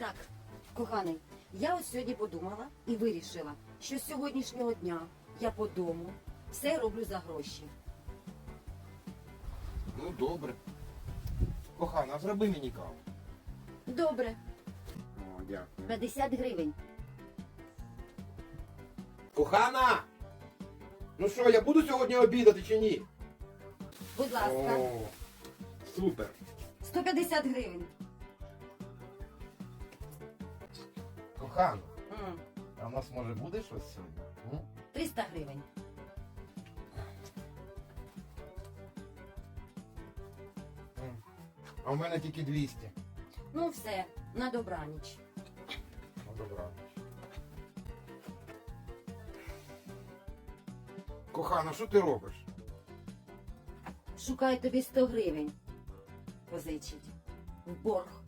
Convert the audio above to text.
Так, коханий, я ось сьогодні подумала і вирішила, що з сьогоднішнього дня я по дому все роблю за гроші. Ну, добре. Кохана, зроби мені каву. Добре, О, дякую. 50 гривень. Кохана! Ну що, я буду сьогодні обідати чи ні? Будь ласка, О, супер. 150 гривень. Кохана, М, а в нас може буде щось сьогодні? М? 300 гривень. М. А в мене тільки 200. Ну все, на добраніч. Ну, добра. Кохана, що ти робиш? Шукаю тобі 100 гривень. Позичить. В борг.